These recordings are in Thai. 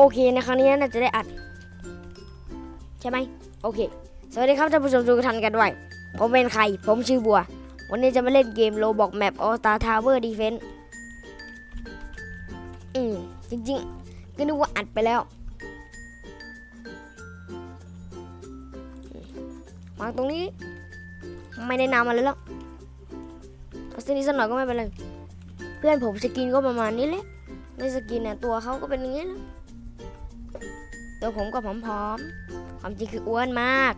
โอเคในครั้งนี้น่าจะได้อัด ใช่ไหมโอเค สวัสดีครับท่านผู้ชมทุกท่านกันด้วย ผมเป็นใคร ผมชื่อบัว วันนี้จะมาเล่นเกมโลบอกแมปออสตาทาวเวอร์ดีเฟนต์อืมจริงๆ ก็นึกว่าอัดไปแล้วมวางตรงนี้ ไม่ได้นำมาเลยหรอกเอาสักนิดสักหน่อยก็ไม่เป็นไร เพื่อนผมสกินก็ประมาณนี้แหละในสกินเนี่ยตัวเขาก็เป็นอย่างนี้แล้ว ตัวผมก็ผอมๆความจริงคืออ้วนมาก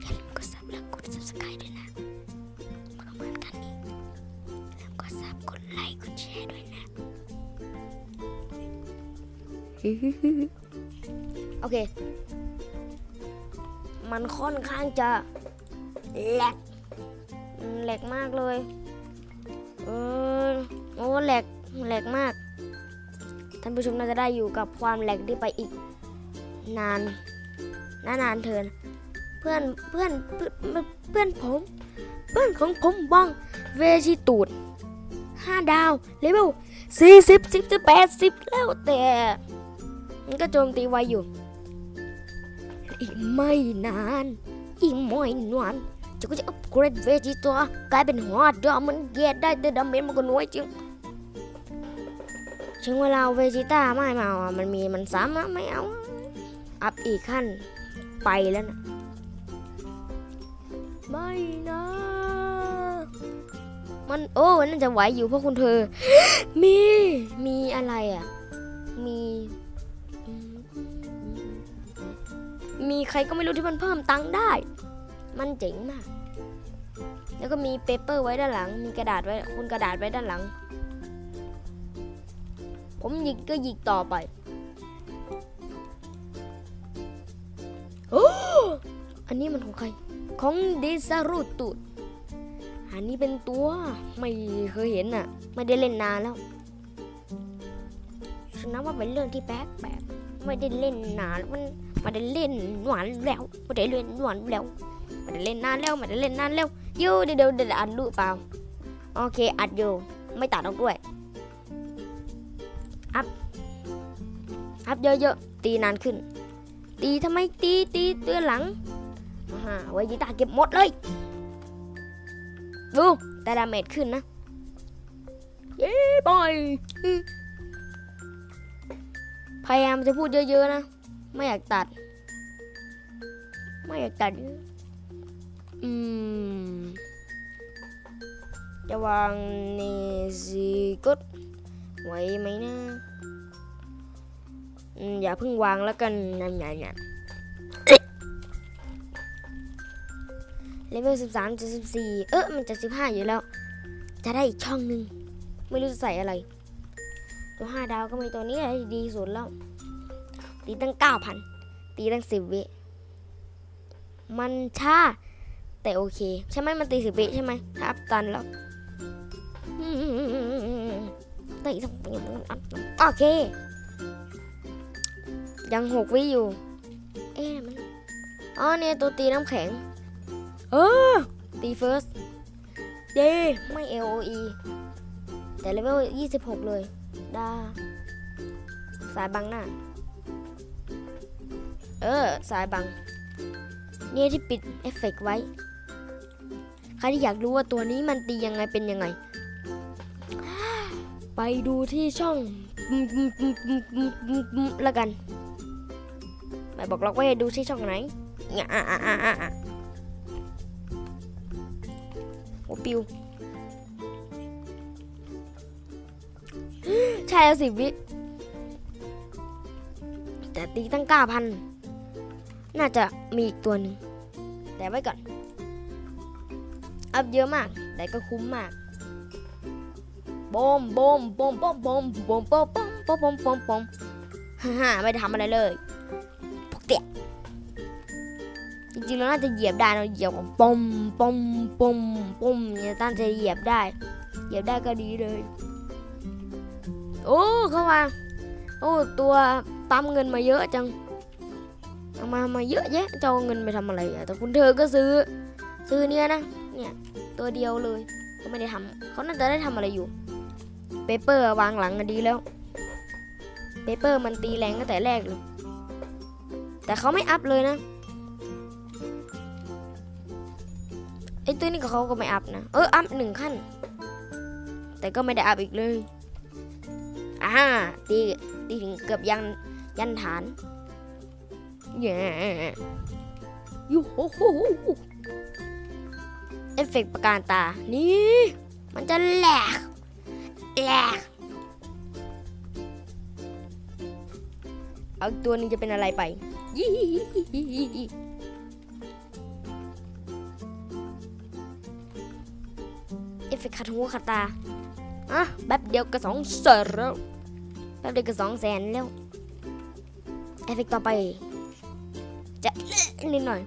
อย่าลืมกดซับและกด subscribe ด้วยนะมันก็เหมือนกันนี่แล้วกดซับกดไลค์กดแชร์ด้วยนะ โอเค มันค่อนข้างจะแหลกแหลกมากเลย เออโอ้แหลกแหลกมาก ท่านผู้ชมน่าจะได้อยู่กับความแหลกที่ไปอีก นานนานานเทินเพื่อนเพื่อนเพื่อนเพื่อนผม เพื่อนของผมบ้างเวจิตูดห้าดาวเลเวลสี่สิบสิบสิบแปดสิบแล้วแต่มันก็โจมตีไวอยู่ อีกไม่นาน อีกไม่นานจะก็จะอัปเกรดเวจิตัวกลายเป็นหัวดอมันเกียดได้แต่ดาเมจมันก็น้อยจริง ถึงเวลาเวจิต้าไม่มาอะมันมีมันสามารถไม่เอา อัพอีกขั้นไปแล้วนะไม่นะ มันโอ้มันน่าจะไหวอยู่เพราะคุณเธอ มี มีอะไรอะ มี มีใครก็ไม่รู้ที่มันเพิ่มตังค์ได้ มันเจ๋งมาก แล้วก็มีเปเปอร์ไว้ด้านหลัง มีกระดาษไว้ คุณกระดาษไว้ด้านหลัง ผมหยิกก็หยิกต่อไปโอ้อันนี้มันของใคร ของเดซารุตุดอันนี้เป็นตัวไม่เคยเห็นอะ ไม่ได้เล่นนานแล้วฉันนับว่าเป็นเรื่องที่แปลกแปลกๆไม่ได้เล่นนานมันไม่ได้เล่นหวานแล้วไม่ได้เล่นหวานแล้วไม่ได้เล่นนานแล้วไม่ได้เล่นนานแล้วอยูเดี๋ยวเดี๋ยวเดี๋ยวอัดรูปเปล่าโอเคอัดอยู่ไม่ตัดออกด้วย อัพ อัพเยอะๆ ตีนานขึ้น ตีทำไมตีตีเตือนหลังอ่าฮะไว้กีตาเก็บหมดเลย ดู แต่ดาเมจขึ้นนะ เย้บอยพยายามจะพูดเยอะๆนะ ไม่อยากตัด ไม่อยากตัด อืมจะวางเนซิกด ไว้ไหมนะอืมอย่าเพิ่งวางแล้วกันนั่นไงเนี่ยเลเวลสิบสามจะสิบสี่เออมันจะสิบห้าอยู่แล้ว จะได้อีกช่องหนึ่งไม่รู้จะใส่อะไร ตัวห้าดาวก็มีตัวนี้แหละที่ดีสุดแล้ว ตีตั้งเก้าพันตีตั้งสิบวิมันช้าแต่โอเค ใช่ไหมมันตีสิบวิใช่ไหมครับตันแล้ว อืมตีตั้งโอเค ยังหกวิอยู่ เอ๊ะมันอ๋อเนี่ยตัวตีน้ำแข็ง เออ ตีเฟิร์สเดไม่ LOE แต่เลเวล26 เลยดาสายบังหน้า เออ สายบัง เนี่ยที่ปิดเอฟเฟกต์ไว้ ใครที่อยากรู้ว่าตัวนี้มันตียังไงเป็นยังไง ไปดูที่ช่องล้วกันไม่บอกล็อกว่าให้ดูที่ช่องไหนเนี่ยอะอะอะอะโอ้ปิวใช่แล้วสิบวิแต่ตีตั้งเก้าพันน่าจะมีอีกตัวหนึ่งแต่ไว้ก่อน อัพเยอะมาก แต่ก็คุ้มมาก บอมบอมบอมบอมบอมบอมบอมบอมบอมบอมบอมบมฮ่าฮ่าไม่ได้ทำอะไรเลยพวกเตี้ยจริงๆเราน่าจะเหยียบได้เราเหยียบปอมปอมปอมปอมเนี่ยตั้งใจเหยียบได้ เหยียบได้ก็ดีเลย โอ้เข้ามาโอ้ตัวปั๊มเงินมาเยอะจังเอามามาเยอะแยะจะเอาเงินไปทำอะไรอะแต่คุณเธอก็ซื้อ ซื้อเนี่ยนะเนี่ยตัวเดียวเลยก็ไม่ได้ทำเขาน่าจะได้ทำอะไรอยู่ เปเปอร์วางหลังก็ดีแล้วเปเปอร์มันตีแรงตั้งแต่แรกเลยแต่เขาไม่อัพเลยนะไอ้ตัวนี้ก็เขาก็ไม่อัพนะ เอออัพหนึ่งขั้น แต่ก็ไม่ได้อัพอีกเลยอ่าตีตีถึงเกือบยันยันฐานเย้ยูโฮโฮโฮโฮเอฟเฟกต์ประการตา นี่ มันจะแหลก แหลกเอาตัวนึงจะเป็นอะไรไปยี่เอฟเฟกต์ขัดหูขัดตาอะแป๊บเดียวก็สองแสนแล้วแป๊บเดียวก็สองแสนแล้วเอฟเฟกต์ต่อไป จะนิดหน่อย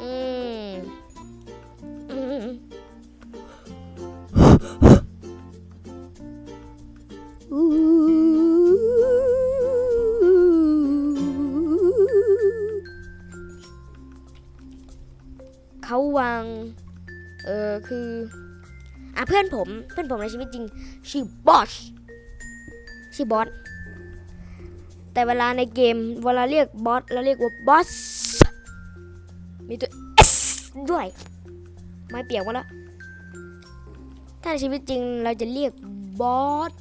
อืม อะเพื่อนผมเพื่อนผมในชีวิตจริงชื่อบอสชื่อบอสแต่เวลาในเกมเวลาเรียกบอสเราเรียกว่าบอสมีตัว S ด้วยไม่เปียกมาแล้วถ้าในชีวิตจริงเราจะเรียกบอส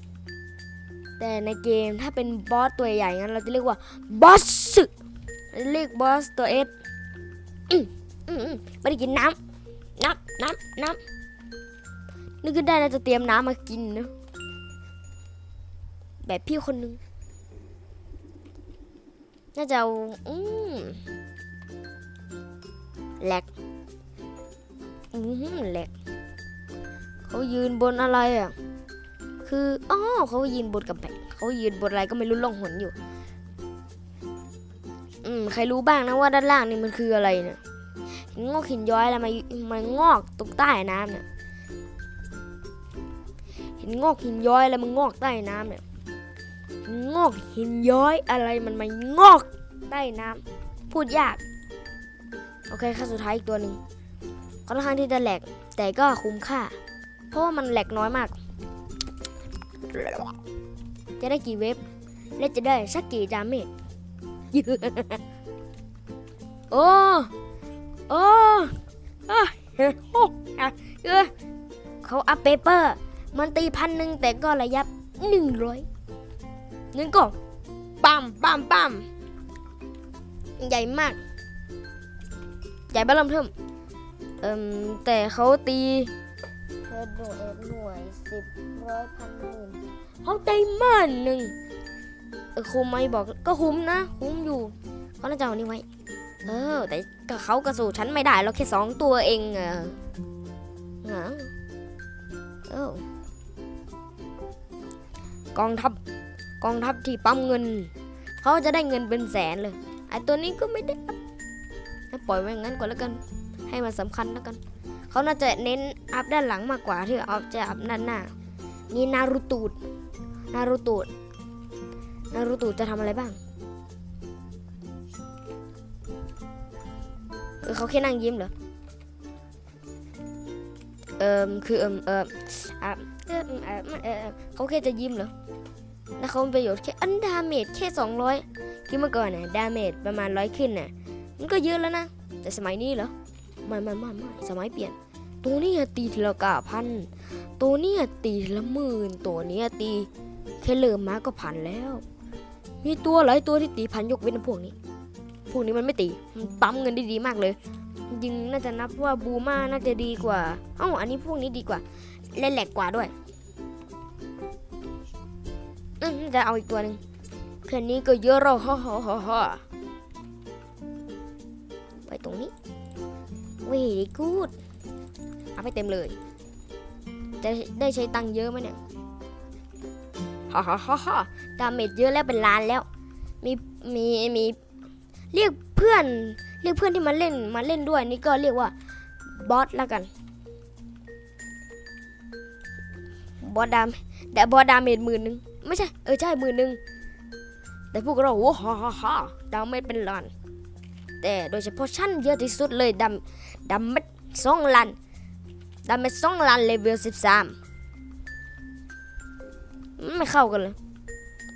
แต่ในเกมถ้าเป็นบอสตัวใหญ่งั้นเราจะเรียกว่าบอสเรียกบอสตัว S อืมอืมอืมไม่ได้กินน้ำน้ำน้ำน้ำ นึกขึ้นได้นะจะเตรียมน้ำมากินนะ แบบพี่คนนึง น่าจะอืมแหลกอืมแหลกเขายืนบนอะไรอะ คืออ๋อเขายืนบนกำแพงเขายืนบนอะไรก็ไม่รู้ล่องหนอยู่ อืมใครรู้บ้างนะว่าด้านล่างนี่มันคืออะไรเนี่ยงอกหินย้อยอะไรมามันงอกตรงใต้น้ำเนี่ย หินงอกหินย้อยอะไรมันงอกใต้น้ำเนี่ยงอกหินย้อยอะไรมันมางอกใต้น้ำพูดยาก โอเคขั้นสุดท้ายอีกตัวหนึ่งค่อนข้างที่จะแหลกแต่ก็คุ้มค่า เพราะว่ามันแหลกน้อยมาก จะได้กี่เว็บ และจะได้สักกี่ดาเมจโอ้โอ้อะเฮ้โอ้อะเออเขาอัพเปเปอร์ มันตีพันหนึ่งแต่ก็ระยะหนึ่งร้อยนึงก็ปั๊มปั๊มปั๊มใหญ่มาก ใหญ่บ้าเริ่มเทิมเอ่มแต่เขาตีเธอหน่วยหน่วยสิบร้อยพันหมื่นเขาตีหมื่นหนึ่งเออคุ้มไหมบอกก็คุ้มนะคุ้มอยู่เขาน่าจะเอานี่ไว้ เออ แต่ก็เขากระสู่ฉันไม่ได้เราแค่สองตัวเองเออเหงาเออ กองทัพกองทัพที่ปั๊มเงิน เขาจะได้เงินเป็นแสนเลย ไอตัวนี้ก็ไม่ได้อัพให้ปล่อยไว้อย่างนั้นก่อนแล้วกัน ให้มันสำคัญแล้วกัน เขาน่าจะเน้นอัพด้านหลังมากกว่าที่อัพจะอัพด้านหน้า นี่นารูตูด นารูตูด นารูตูดจะทำอะไรบ้างเออเขาแค่นั่งยิ้มเหรอ เอิมคือเอิมเอิมอะ เออเออเออเขาแค่จะยิ้มเหรอแล้วเขาประโยชน์แค่อันดาเมจแค่ 200คือเมื่อก่อนน่ะดาเมจประมาณร้อยขึ้นน่ะมันก็เยอะแล้วนะ แต่สมัยนี้เหรอไม่ไม่ไม่ไม่สมัยเปลี่ยน ตัวนี้ตีทีละกาพัน ตัวนี้ตีทีละหมื่น ตัวนี้ตีแค่เริ่มมาก็พันแล้ว มีตัวหลายตัวที่ตีพันยกเว้นพวกนี้ พวกนี้มันไม่ตี มันปั๊มเงินได้ดีมากเลยจริงน่าจะนับว่าบูมาน่าจะดีกว่า เอ้าอันนี้พวกนี้ดีกว่า เล่นแหลกกว่าด้วยอืมจะเอาอีกตัวหนึ่งแค่นี้ก็เยอะแล้วฮ่าฮ่าฮ่าฮ่าไปตรงนี้เว้ยกูดเอาไปเต็มเลย จะได้ใช้ตังค์เยอะไหมเนี่ยฮ่าฮ่าฮ่าฮ่าดาเมจเยอะแล้วเป็นล้านแล้ว มีมีมีเรียกเพื่อนเรียกเพื่อนที่มาเล่นมาเล่นด้วยนี่ก็เรียกว่าบอสแล้วกัน บอสดามแต่บอสดาเมจหมื่นหนึ่งไม่ใช่เออใช่หมื่นหนึ่งแต่พวกเราโอ้ฮ่าฮ่าฮ่าดาเมจเป็นล้านแต่โดยเฉพาะชั้นเยอะที่สุดเลยดำดาเมจสองล้านดาเมจสองล้านเลเวลสิบสามไม่เข้ากันเลย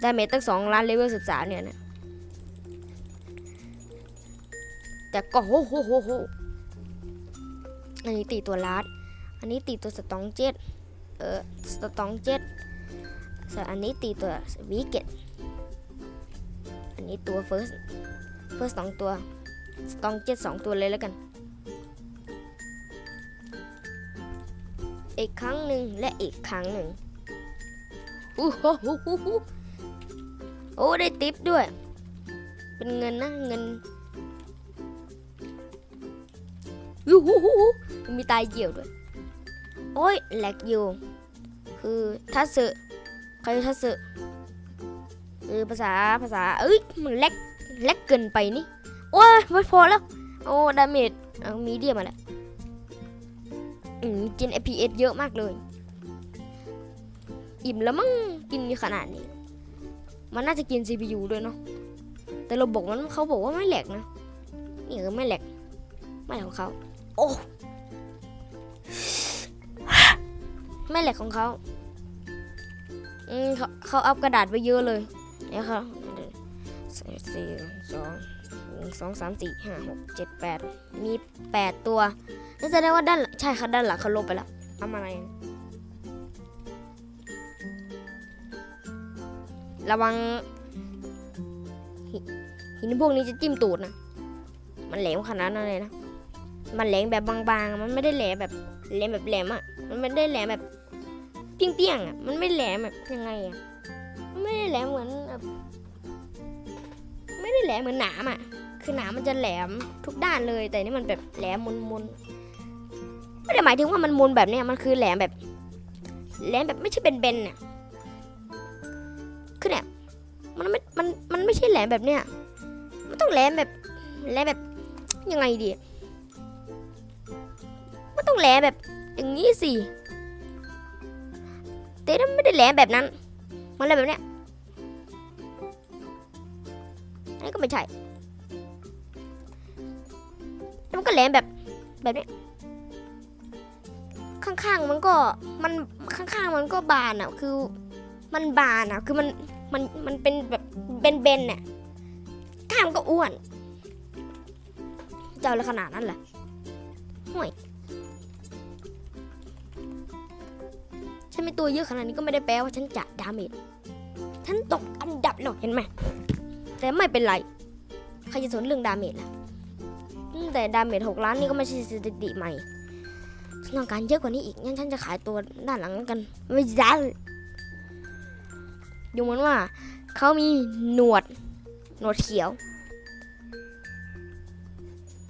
ดาเมจตั้งสองล้านเลเวลสิบสามเนี่ยนะแต่ก็โหโหโหโหอันนี้ตีตัวลาดอันนี้ตีตัวสตองเจ็ด เออสตองเจ็ดส่วนอันนี้ตีตัววีเกตอันนี้ตัวเฟิร์สเฟิร์สสองตัวสตองเจ็ดสองตัวเลยแล้วกัน อีกครั้งหนึ่งและอีกครั้งหนึ่งอู้หูหูหูโอ้ได้ติปด้วย เป็นเงินนะเงินยูหูหูหูมีตายเหี่ยวด้วย โอ้ยแหลกอยู่ คือทัสึใครทัสึคือภาษาภาษาเอ้ยมันแลกแลกเกินไปนี่ โอ้ยไม่พอแล้ว โอ้ดาเมจเอามีเดียมาแล้วอืมกิน FPS เยอะมากเลย อิ่มแล้วมั้งกินขนาดนี้ มันน่าจะกิน CPU ด้วยเนาะแต่เราบอกมันเขาบอกว่าไม่แหลกนะนี่ก็ไม่แหลกไม่แหลกของเขาโอ้ไม่แหลกของเขา อืมเขาเขาอัพกระดาษไปเยอะเลยเนี่ยเขาสี่สองหนึ่งสองสามสี่ห้าหกเจ็ดแปดมีแปดตัวนั่นแสดงว่าด้านใช่ค่ะด้านหลังเขาลบไปแล้วทำอะไร ระวังหิหินพวกนี้จะจิ้มตูดนะ มันแหลมขนาดนั้นเลยนะ มันแหลมแบบบางๆ มันไม่ได้แหลมแบบแหลมแบบแหลมอะ มันไม่ได้แหลมแบบ เปี้ยงๆอะมันไม่แหลมแบบยังไงอะไม่ได้แหลมเหมือนแบบไม่ได้แหลมเหมือนหนามอะ คือหนามมันจะแหลมทุกด้านเลย แต่นี่มันแบบแหลมมุนๆไม่ได้หมายถึงว่ามันมุนแบบเนี้ยมันคือแหลมแบบแหลมแบบไม่ใช่เป็นเบนๆน่ะคือเนี่ยมันไม่มันมันไม่ใช่แหลมแบบเนี้ยมันต้องแหลมแบบแหลมแบบยังไงดีมันต้องแหลมแบบอย่างนี้สิ แต่ไม่ได้แหลมแบบนั้น มันแหลมแบบเนี้ยอันนี้ก็ไม่ใช่มันก็แหลมแบบแบบนี้ ข้างๆมันก็มันข้างๆมันก็บานอะ คือมันบานอะ คือมันมันมันเป็นแบบเบนๆเนี่ยข้างมันก็อ้วนจะเอาอะขนาดนั้นแหละห่วย ฉันมีตัวเยอะขนาดนี้ก็ไม่ได้แปลว่าฉันจะดาเมจฉันตกอันดับหรอกเห็นไหมแต่ไม่เป็นไรใครจะสนเรื่องดาเมจล่ะแต่ดาเมจหกล้านนี่ก็ไม่ใช่สถิติใหม่ฉันต้องการเยอะกว่านี้อีกงั้นฉันจะขายตัวด้านหลังกันไม่ได้ดูเหมือนว่าเขามีหนวดหนวดเขียว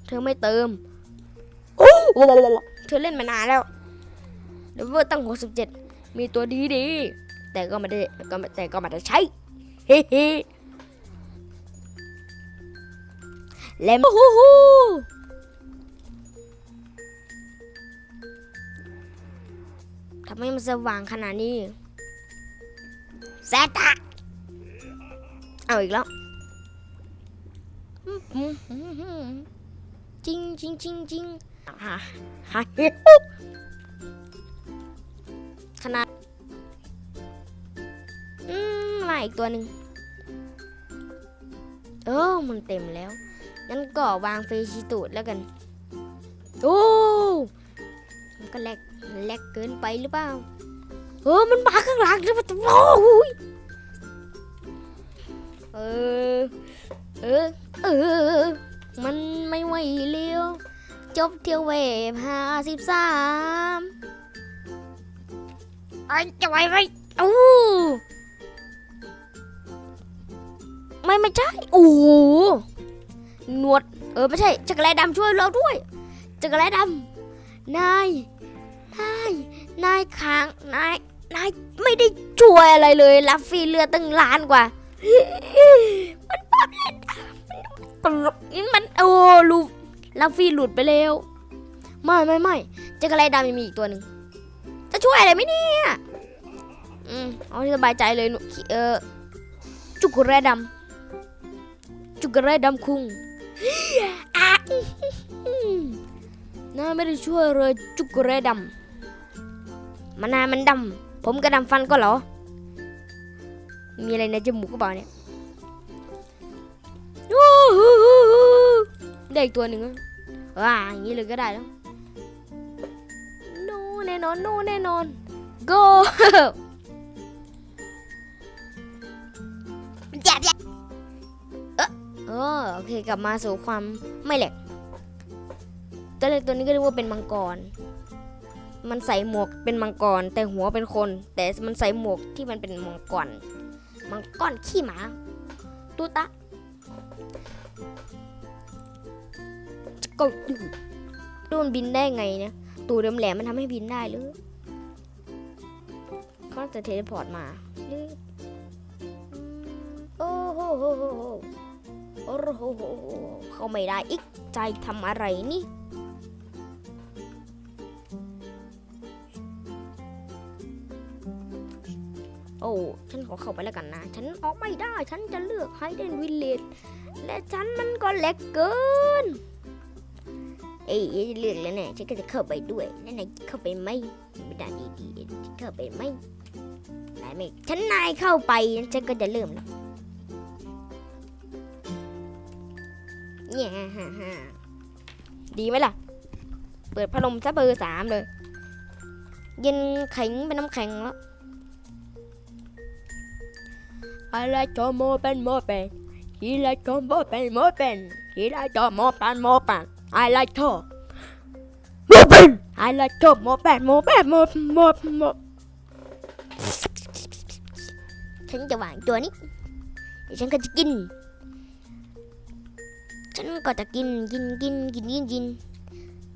เธอไม่เติมโอ้เธอเล่นมานานแล้วเดยวเวอร์ตั้ง67 มีตัวดีดีๆแต่ก็ไม่ได้ก็ไม่แต่ก็ไม่ได้ใช้เฮ้เฮ้เล่มฮู้ฮู้ทำไมมันสว่างขนาดนี้แซตะเอาอีกแล้วจริงจริงจริงจริงฮะฮะ ขนาดอืมมาอีกตัวหนึ่งเออมันเต็มแล้วงั้นก็วางเฟชิตูดแล้วกัน โอ้มันก็แลกแลกเกินไปหรือเปล่าเออมันมาข้างหลังแล้วมันโอ้ยเออเออเออ มันไม่ไหวเลี้ยวจบเที่ยวเวฟห้าสิบสาม ไอ้จะไหวไหมโอ้ไม่ไม่ใช่โอ้โหหนวด เออไม่ใช่จักรแลดำช่วยเราด้วยจักรแลดำนายนายนายค้างนายนายไม่ได้ช่วยอะไรเลยรับฟรีเรือตั้งล้านกว่า มันปั๊บเลยมันมันโอ้ลูรับฟรีหลุดไปแล้ว ไม่ไม่ไม่จักรแลดำยังมีอีกตัวหนึ่ง จะช่วยอะไรไหมเนี่ยอืมเอาที่สบายใจเลยหนูเออจุกแรดำจุกแรดำคุงน่าไม่ได้ช่วยเลยจุกแรดำมันนามันดำผมกระดำฟันก็เหรอ มีอะไรในจมูกก็เปล่าเนี่ยโอ้โหได้อีกตัวหนึ่งอะว้าอย่างนี้เลยก็ได้แล้ว แน่นอนโนแน่นอน go จับจับเออโอเคกลับมาสู่ความไม่แหลกตัวเล็กตัวนี้ก็เรียกว่าเป็นมังกร มันใส่หมวกเป็นมังกร แต่หัวเป็นคน แต่มันใส่หมวกที่มันเป็นมังกร มังกรขี้หมาตูตะก็ดูดูมันบินได้ไงเนี่ย ตูดแหลมๆมันทำให้บินได้หรือเขาจะเทเลพอร์ตมาหรือโอ้โหโหโหโหโอ้โหเข้าไม่ได้อีกใจทำอะไรนี่โอ้ ฉันขอเข้าไปแล้วกันนะ ฉันออกไม่ได้ ฉันจะเลือกไฮเดนวิลเลจและฉันมันก็เล็กเกิน เอ้ยเลือกแล้วเนี่ยฉันก็จะเข้าไปด้วยแล้วนายเข้าไปไหมไม่ได้ดีๆเข้าไปไหมได้ไหมฉันนายเข้าไปฉันก็จะเริ่มแล้วเนี่ยฮ่าฮ่าดีไหมล่ะ เปิดพัดลมซะเบอร์สามเลย เย็นแข็งเป็นน้ำแข็งแล้ว I like to more and more pen. He like to more pen more pen. He like to more pen more pen. I like to more pen. I like to more pen more pen more more more. ฉันจะวางตัวนี้เดี๋ยวฉันก็จะกิน ฉันก็จะกินกินกินกินกินกิน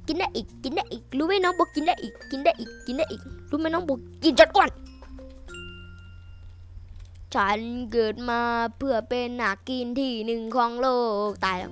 กินได้อีกกินได้อีกรู้ไหมน้องบอกกินได้อีกกินได้อีกกินได้อีกรู้ไหมน้องบอกกินจนอ้วนฉันเกิดมาเพื่อเป็นนักกินที่หนึ่งของโลกตายแล้ว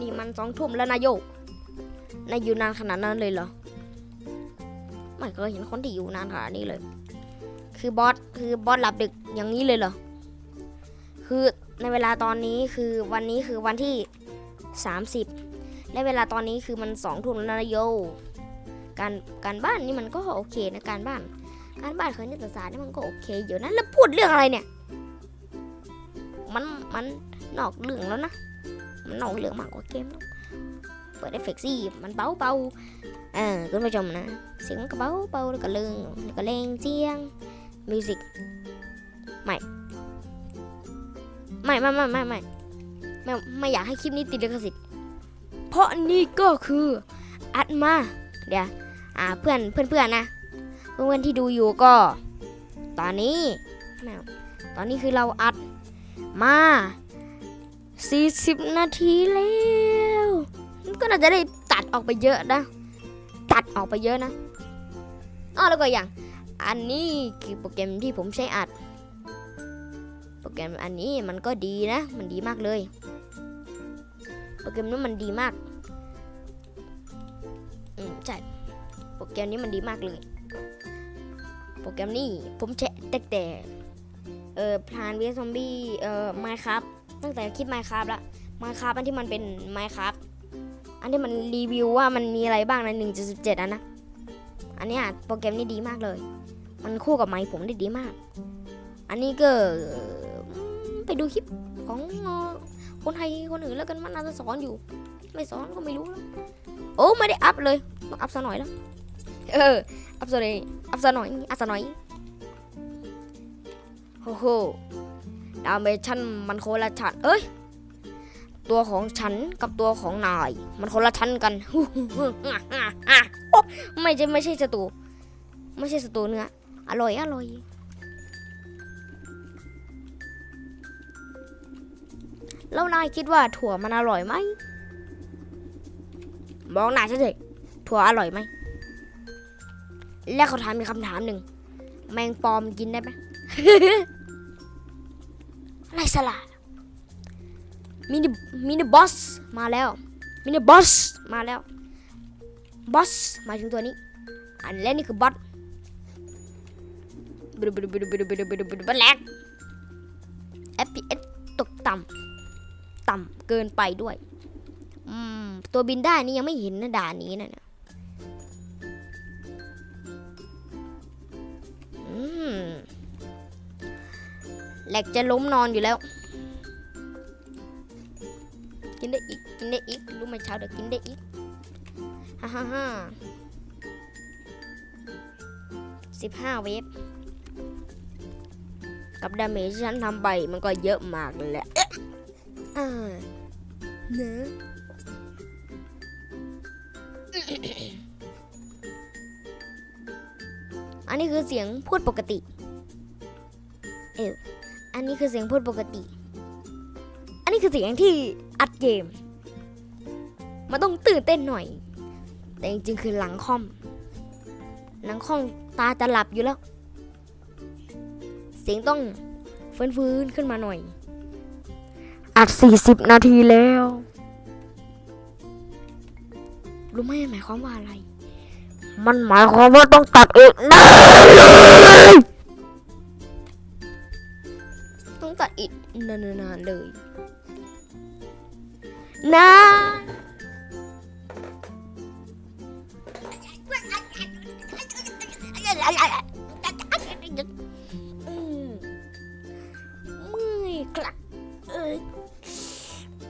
นี่มันสองทุ่มแล้วนายโยกนายอยู่นานขนาดนั้นเลยเหรอ ไม่เคยเห็นคนที่อยู่นานขนาดนี้เลย คือบอส คือบอสหลับดึกอย่างนี้เลยเหรอ คือในเวลาตอนนี้คือวันนี้คือวันที่ 30และเวลาตอนนี้คือมันสองทุ่มแล้วนะโยการการบ้านนี่มันก็โอเคนะการบ้าน การบ้านคณิตศาสตร์นี่มันก็โอเคอยู่นะแล้วพูดเรื่องอะไรเนี่ย มันมัน นอกเรื่องแล้วนะ มันนอกเรื่องมากกว่าเกมเปิดเอฟเฟกต์สิมันเบาเบาเออคุณผู้ชมนะ เสียงมันก็เบาเบาแล้วก็เลื่องแล้วก็เลงเจียงมิวสิกไม่ไม่ไม่ไม่ไม่ไม่ไม่ไม่อยากให้คลิปนี้ติดลิขสิทธิ์เพราะนี่ก็คืออัดมา เดี๋ยวอ่าเพื่อนเพื่อนเพื่อนนะเพื่อนๆที่ดูอยู่ก็ ตอนนี้ไม่เอาตอนนี้คือเราอัดมา 40 นาทีแล้วก็น่าจะได้ตัดออกไปเยอะนะ ตัดออกไปเยอะนะอ้อแล้วก็อย่าง อันนี้คือโปรแกรมที่ผมใช้อัด โปรแกรมอันนี้มันก็ดีนะ มันดีมากเลย โปรแกรมนี้มันดีมาก อืมใช่ โปรแกรมนี้มันดีมากเลย โปรแกรมนี้ผมใช้แต่แต่ เอ่อพลานเวซอมบี้ เอ่อไมครับ ตั้งแต่คลิป Minecraft ละ Minecraft อันที่มันเป็น Minecraft อันที่มันรีวิวว่ามันมีอะไรบ้างใน 1.17 อันนะ อันนี้โปรแกรมนี้ดีมากเลย มันคู่กับไมค์ผมได้ดีมาก อันนี้ก็ไปดูคลิปของคนไทยคนอื่นแล้วกันมันน่าจะสอนอยู่ ไม่สอนก็ไม่รู้แล้วโอ้ไม่ได้อัพเลยต้องอัพซะหน่อยแล้วเอออัพซะหน่อยอัพซะหน่อยอัพซะหน่อยโอ้โห ดาเมชันมันคนละชั้นเอ้ย ตัวของฉันกับตัวของนาย มันคนละชั้นกัน ไม่ใช่ไม่ใช่ศัตรูไม่ใช่ศัตรูเนื้ออร่อยอร่อยแล้วนายคิดว่าถั่วมันอร่อยไหมบอกนายฉันสิถั่วถั่วอร่อยไหม และเขาถามมีคำถามหนึ่ง แมงปอมกินได้ไหม ไร้สารมินิมินิบอสมาแล้วมินิบอสมาแล้วบอสมายถึงตัวนี้ อันแรกนี่คือบอสบดุบดุบดุบดุบดุบดุบดุบแลกเอ็ตกต่ำต่ำเกินไปด้วย อืม ตัวบินได้นี่ยังไม่เห็นนะด่านนี้นะ แหลกจะล้มนอนอยู่แล้ว กินได้อีก กินได้อีก รู้ไหมเช้าเดี๋ยวกินได้อีก ฮ่าฮ่าฮ่าสิบห้าเวฟ กับดาเมจที่ฉันทำไปมันก็เยอะมากเลยแหละอ่าเนอะอันนี้คือเสียงพูดปกติ เออ อันนี้คือเสียงพูดปกติ อันนี้คือเสียงที่อัดเกม มันต้องตื่นเต้นหน่อย แต่จริงๆคือหลังคอม หลังคอมตาจะหลับอยู่แล้ว เสียงต้องฟื้นๆขึ้นมาหน่อย อัด 40 นาทีแล้ว รู้ไหมหมายความว่าอะไร มันหมายความว่าต้องตัดอีกนา นานๆเลยนานอืมเมื่อยกลักเอ้ย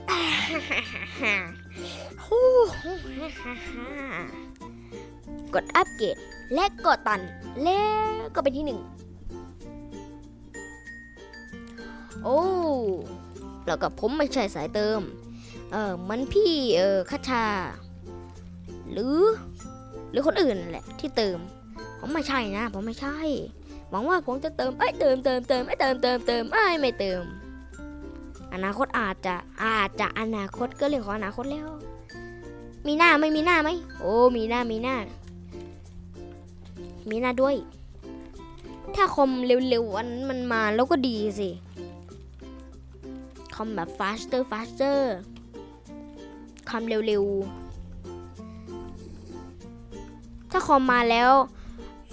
อ่าฮ่าฮ่าฮ่าฮู้ฮ่าฮ่าฮ่ากดอัปเกรดและกดตัน แล้วก็เป็นที่หนึ่ง โอ้แล้วกับผมไม่ใช่สายเติม เออมันพี่เออคัชา หรือ หรือคนอื่นแหละที่เติม ผมไม่ใช่นะ ผมไม่ใช่ หวังว่าผมจะเติมเอ้ยเติมเติมเติมไอ้ยเติมเติมเติมไอ้ยไม่เติม อนาคตอาจจะอาจจะอนาคตก็เรื่องของอนาคตแล้ว มีหน้าไม่มีหน้าไหมโอ้มีหน้ามีหน้า มีหน้าด้วย ถ้าคอมเร็วๆอันนั้นมันมาแล้วก็ดีสิ คอมแบบ faster faster คอมเร็วๆ ถ้าคอมมาแล้ว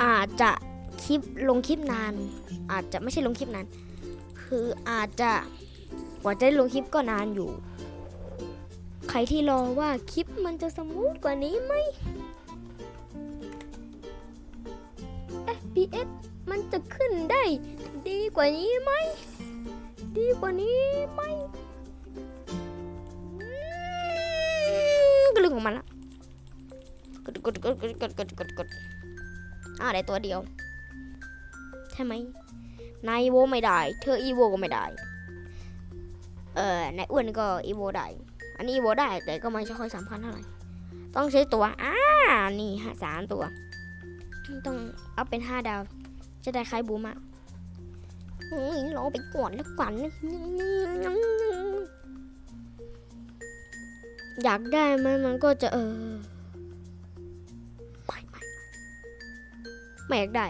อาจจะคลิปลงคลิปนาน อาจจะไม่ใช่ลงคลิปนาน คืออาจจะกว่าจะได้ลงคลิปก็นานอยู่ ใครที่รอว่าคลิปมันจะสมูทกว่านี้ไหม FPS มันจะขึ้นได้ดีกว่านี้ไหม ดีกว่านี้ไหมก็เรื่องของมันละกดกดกดกดกดกดกดกดอ่าได้ตัวเดียวใช่ไหมนายอีโวไม่ได้ เธออีโวก็ไม่ได้ เออนายอ้วนก็อีโวได้ อันนี้อีโวได้แต่ก็ไม่ใช่ค่อยสำคัญเท่าไหร่ ต้องใช้ตัว อ่า นี่ฮะสามตัว ต้องเอาเป็นห้าดาว จะได้คล้ายบูมอะ รอไปก่อนแล้วกันอยากได้ไหมมันก็จะเออไม่ไม่ไม่อยากได้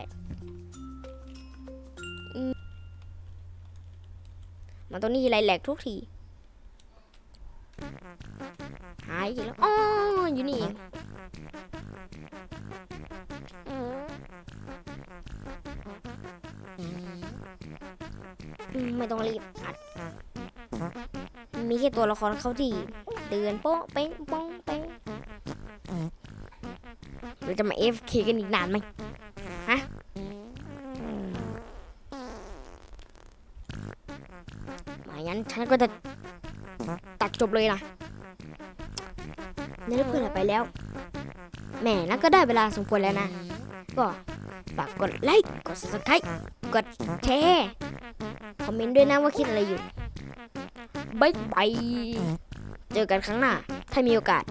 มันตัวนี้ไรแหลกทุกที หายอีกแล้วอ๋ออยู่นี่ ไม่ต้องรีบอัด มีแค่ตัวละครเขาที่เตือนโป๊ะเป้งป้องเป้งเราจะมา FK กันอีกนานไหมฮะไมางั้นฉันก็จะตัดจบเลยนะนี่เพื่อนไปแล้วแหม่แล้วก็ได้เวลาสมควรแล้วนะ ก็ฝากกดไลค์ กด subscribe กดแชร์คอมเมนต์ด้วยนะว่าคิดอะไรอยู่บายบายเจอกันครั้งหน้า ถ้ามีโอกาส